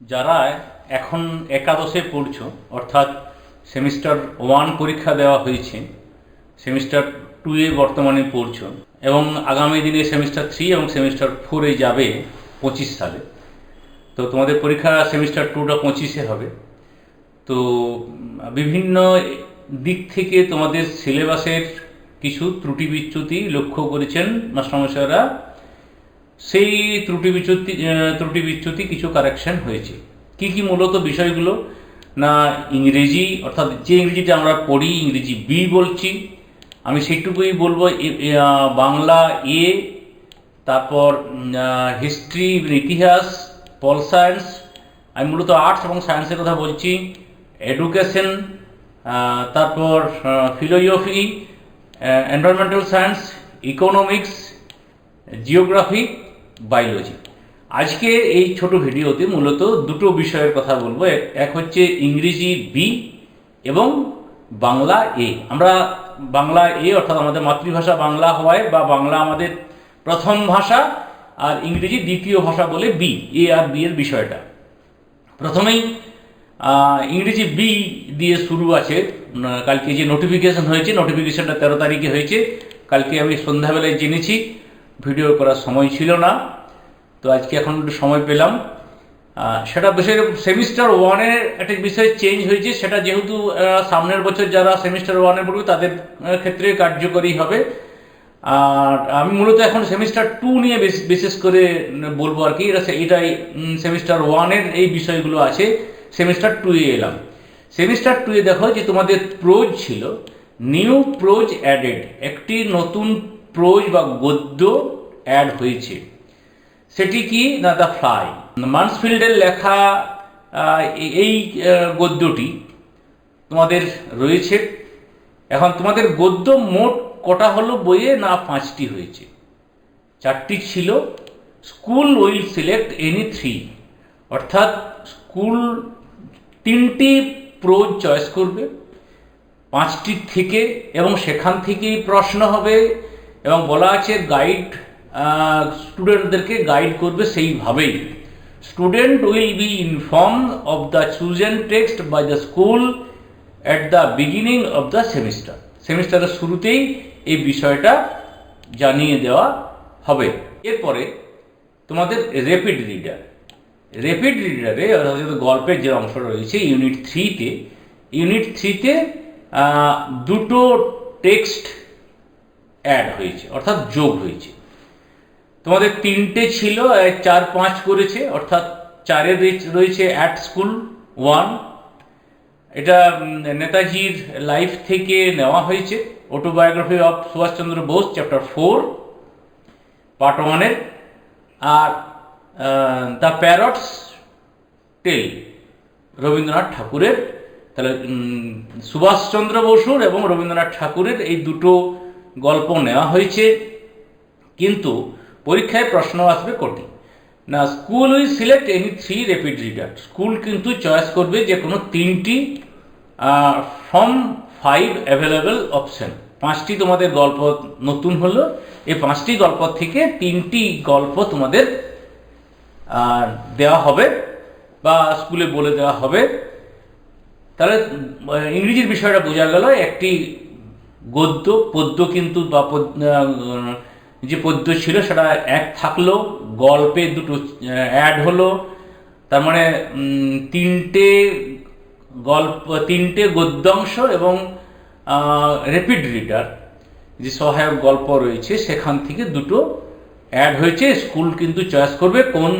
যারা এখন একাদশে পড়ছো, অর্থাৎ সেমিস্টার ওয়ান পরীক্ষা দেওয়া হয়েছে, সেমিস্টার টুয়ে বর্তমানে পড়ছো এবং আগামী দিনে সেমিস্টার থ্রি এবং সেমিস্টার ফোরে যাবে পঁচিশ সালে। তো তোমাদের পরীক্ষা সেমিস্টার টুটা পঁচিশে হবে। তো বিভিন্ন দিক থেকে তোমাদের সিলেবাসের কিছু ত্রুটি বিচ্যুতি লক্ষ্য করেছেন মাস্টারমশাইরা। সেই ত্রুটি বিচ্যুতি ত্রুটি বিচ্যুতি কিছু কারেকশন হয়েছে। কি কি মূলত বিষয়গুলো? না, ইংরেজি, অর্থাৎ যে ইংরেজিটা আমরা পড়ি, ইংরেজি বি বলছি, আমি সেইটুকুই বলব। বাংলা, এ, তারপর হিস্ট্রি ইতিহাস পল সায়েন্স আমি মূলত আর্টস এবং সায়েন্সের কথা বলছি। এডুকেশন তারপর philosophy environmental science economics geography biology আজকে এই ছোট ভিডিওতে মূলত দুটো বিষয়ের কথা বলব। এক- হচ্ছে ইংরেজি বি এবং বাংলা এ আমরা বাংলা এ অর্থাৎ আমাদের মাতৃভাষা বাংলা হওয়ায় বা বাংলা আমাদের প্রথম ভাষা আর ইংরেজি দ্বিতীয় ভাষা বলে বি এ আর বি এর বিষয়টা। প্রথমেই ইংরেজি বি দিয়ে শুরু আছে। কালকে যে নোটিফিকেশন হয়েছে নোটিফিকেশনটা তেরো তারিখে হয়েছে। কালকে আমি সন্ধ্যাবেলায় জেনেছি। ভিডিও করার সময় ছিল না। তো আজকে এখন একটু সময় পেলাম। সেটা বিষয় সেমিস্টার ওয়ানের একটা বিষয় চেঞ্জ হয়েছে, সেটা যেহেতু সামনের বছর যারা সেমিস্টার ওয়ানে পড়বে তাদের ক্ষেত্রে কার্যকরী হবে। আর আমি মূলত এখন সেমিস্টার টু নিয়ে বিশেষ করে বলব আর কি, এটা এটাই সেমিস্টার ওয়ানের এই বিষয়গুলো আছে। সেমিস্টার টুয়ে এলাম। সেমিস্টার টুয়ে দেখো যে তোমাদের প্রোজ ছিল নিউ প্রোজ অ্যাডেড একটি নতুন প্রোজ বা গদ্য অ্যাড হয়েছে। সেটি কি? না দ্য ফ্লাই। মানসফিল্ডের লেখা এই গদ্যটি তোমাদের রয়েছে। এখন তোমাদের গদ্য মোট কটা হলো বইয়ে? না, পাঁচটি হয়েছে। চারটি ছিল school will select any three. অর্থাৎ স্কুল তিনটি প্রোজ চয়েস করবে, পাঁচটি থেকে এবং সেখান থেকেই প্রশ্ন হবে এবং বলা আছে গাইড স্টুডেন্টদেরকে গাইড করবে সেইভাবেই। Student will be inform of the chosen text by the school at the beginning of the semester সেমিস্টারের শুরুতেই এই বিষয়টা জানিয়ে দেওয়া হবে। এরপরে তোমাদের র্যাপিড রিডার র্যাপিড রিডারে অর্থাৎ গল্পের যে অংশ রয়েছে ইউনিট থ্রিতে ইউনিট থ্রিতে দুটো টেক্সট অ্যাড হয়েছে, অর্থাৎ যোগ হয়েছে। তোমাদের তিনটে ছিল চার পাঁচ করেছে, অর্থাৎ চারে রয়েছে- রয়েছে অ্যাট স্কুল ওয়ান এটা নেতাজির লাইফ থেকে নেওয়া হয়েছে autobiography of Subhas Chandra Bose chapter four part ওয়ানের আর দ্য প্যারটস টেল রবীন্দ্রনাথ ঠাকুরের। তাহলে সুভাষচন্দ্র বসুর এবং রবীন্দ্রনাথ ঠাকুরের এই দুটো গল্প নেওয়া হয়েছে। কিন্তু পরীক্ষায় প্রশ্ন আসবে কোটি না school will select any three rapid reader school কিন্তু চয়েস করবে যে কোনো তিনটি ফ্রম ফাইভ অ্যাভেলেবেল অপশন পাঁচটি তোমাদের গল্প নতুন হলো। এই পাঁচটি গল্প থেকে তিনটি গল্প তোমাদের দেওয়া হবে বা স্কুলে বলে দেওয়া হবে। তাহলে ইংরেজির বিষয়টা বোঝা গেল। একটি গদ্য, পদ্য কিন্তু বা যে পদ্য ছিল সেটা এক থাকল, গল্পে দুটো অ্যাড হলো। তার মানে তিনটে গল্প, তিনটে গদ্যাংশ এবং রেপিড রিডার যে সহায়ক গল্প রয়েছে, সেখান থেকে দুটো অ্যাড হয়েছে। স্কুল কিন্তু চয়েস করবে কোন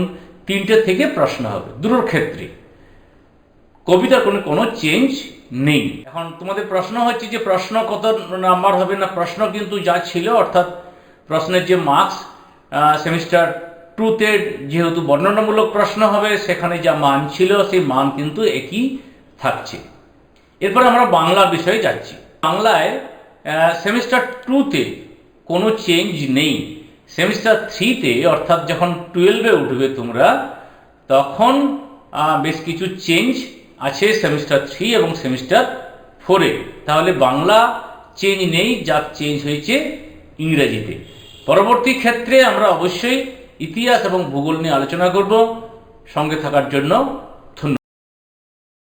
তিনটে থেকে প্রশ্ন হবে, দুটোর ক্ষেত্রে। কবিতার কোনো কোনো চেঞ্জ নেই। এখন তোমাদের প্রশ্ন হচ্ছে যে প্রশ্ন কত নাম্বার হবে না, প্রশ্ন কিন্তু যা ছিল, অর্থাৎ প্রশ্নের যে মার্কস সেমিস্টার টুতে যেহেতু বর্ণনামূলক প্রশ্ন হবে, সেখানে যা মান ছিল, সেই মান কিন্তু একই থাকছে। এরপর আমরা বাংলা বিষয়ে যাচ্ছি। বাংলায় সেমিস্টার টুতে কোনো চেঞ্জ নেই। সেমিস্টার থ্রিতে অর্থাৎ যখন টুয়েলভে উঠবে তোমরা, তখন বেশ কিছু চেঞ্জ আছে সেমিস্টার থ্রি এবং সেমিস্টার ফোরে তাহলে বাংলা চেঞ্জ নেই, যা চেঞ্জ হয়েছে ইংরেজিতে। পরবর্তী ক্ষেত্রে আমরা অবশ্যই ইতিহাস এবং ভূগোল নিয়ে আলোচনা করব। সঙ্গে থাকার জন্য